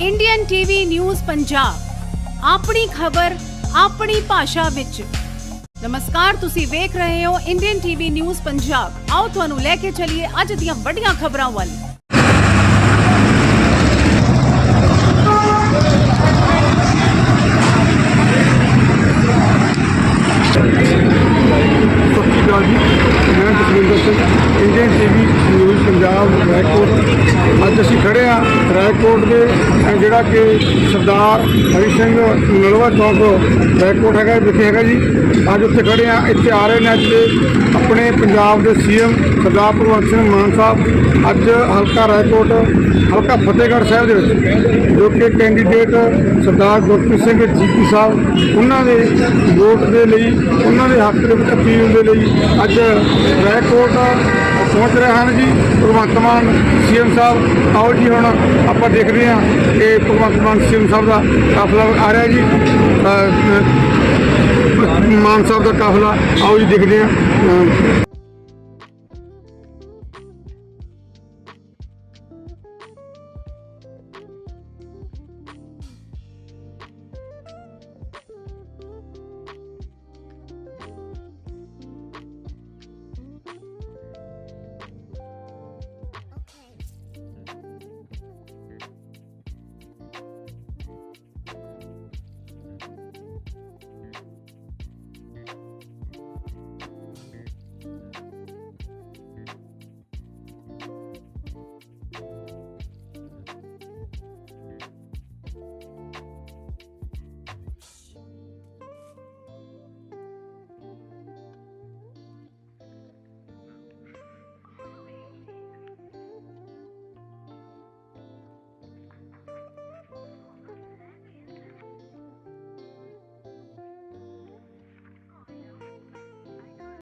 Indian TV news Punjab ਆਪਣੀ ਖਬਰ, ਆਪਣੀ ਭਾਸ਼ਾ ਵਿੱਚ। ਨਮਸਕਾਰ, ਤੁਸੀਂ ਵੇਖ ਰਹੇ ਹੋ ਇੰਡੀਅਨ ਟੀਵੀ ਨਿਊਜ਼ ਪੰਜਾਬ ਆਓ ਤੁਹਾਨੂੰ ਲੈ ਕੇ ਚੱਲੀਏ ਅੱਜ ਦੀਆਂ ਵੱਡੀਆਂ ਖਬਰਾਂ ਵੱਲ। Sat Sri Akal ji. Indian TV news Punjab Raikot ਅੱਜ ਅਸੀਂ ਖੜੇ ਆ ਰਾਏਕੋਟ ਦੇ ਜਿਹੜਾ ਕਿ ਸਰਦਾਰ ਹਰੀ ਸਿੰਘ ਨਲਵਾ ਚੌਕ ਰਾਏਕੋਟ ਹੈਗਾ ਵਿਖੇ ਹੈਗਾ ਜੀ। ਅੱਜ ਉੱਥੇ ਖੜੇ ਆ, ਇੱਥੇ ਆ ਰਹੇ ਨੇ ਅੱਜ ਆਪਣੇ ਪੰਜਾਬ ਦੇ ਸੀਐਮ ਸਰਦਾਰ ਭਗਵੰਤ ਸਿੰਘ ਮਾਨ ਸਾਹਿਬ। ਅੱਜ ਹਲਕਾ ਰਾਏਕੋਟ ਹਲਕਾ ਫਤਿਹਗੜ੍ਹ ਸਾਹਿਬ ਦੇ ਵਿੱਚ, ਜੋ ਕਿ ਕੈਂਡੀਡੇਟ ਸਰਦਾਰ ਗੁਰਪ੍ਰੀਤ ਸਿੰਘ ਜੀਪੀ ਸਾਹਿਬ, ਉਹਨਾਂ ਦੇ ਵੋਟ ਦੇ ਲਈ, ਉਹਨਾਂ ਦੇ ਹੱਕ ਦੇ ਵਿੱਚ ਅਪੀਲ ਦੇ ਲਈ ਅੱਜ ਰਾਏਕੋਟ ਸੋਚ ਰਹੇ ਹਨ ਜੀ। ਭਗਵੰਤ ਮਾਨ, ਸੀਐਮ ਸਾਹਿਬ, ਆਓ ਜੀ ਹੁਣ ਆਪਾਂ ਦੇਖਦੇ ਹਾਂ ਕਿ ਭਗਵੰਤ ਮਾਨ, ਸੀਐਮ ਸਾਹਿਬ ਦਾ ਕਾਫਲਾ ਆ ਰਿਹਾ ਜੀ। ਮਾਨ ਸਾਹਿਬ ਦਾ ਕਾਫਲਾ, ਆਓ ਜੀ ਦੇਖਦੇ ਹਾਂ।